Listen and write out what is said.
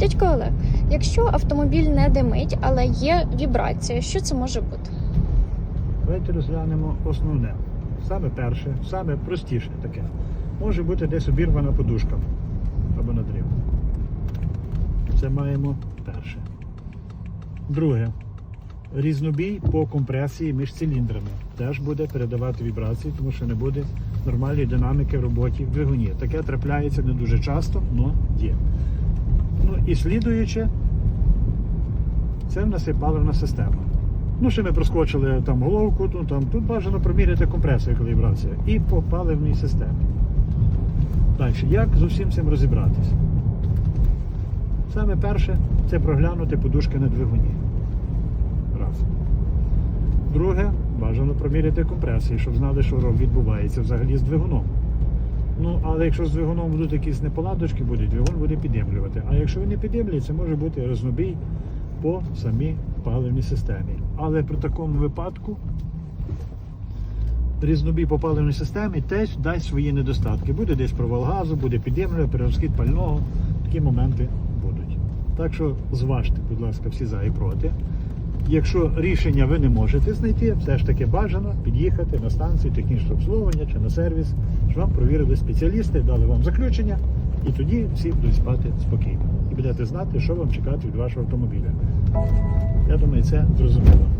Дядько Олег, якщо автомобіль не димить, але є вібрація, що це може бути? Давайте розглянемо основне. Саме перше, саме простіше таке. Може бути десь обірвана подушка або надрив. Це маємо перше. Друге. Різнобій по компресії між циліндрами теж буде передавати вібрації, тому що не буде нормальної динаміки в роботі в двигуні. Таке трапляється не дуже часто, але є. І слідуюче, це в є паливна система. Ну, ще ми проскочили там головку, ну, там, тут бажано проміряти компресію, коли вібрація, і по паливній системі. Далі, як з усім цим розібратися? Саме перше це проглянути подушки на двигуні. Раз. Друге, бажано проміряти компресії, щоб знали, що відбувається взагалі з двигуном. Ну, але якщо з двигуном будуть якісь неполадочки, буде, двигун буде підємлювати. А якщо він не підємлює, може бути рознобій по самій паливній системі. Але при такому випадку різнобій по паливній системі теж дасть свої недостатки. Буде десь провал газу, буде підємлювати, перерозхід пального. Такі моменти будуть. Так що зважте, будь ласка, всі за і проти. Якщо рішення ви не можете знайти, все ж таки бажано під'їхати на станцію технічного обслуговування чи на сервіс, щоб вам провірили спеціалісти, дали вам заключення, і тоді всі будуть спати спокійно. І будете знати, що вам чекати від вашого автомобіля. Я думаю, це зрозуміло.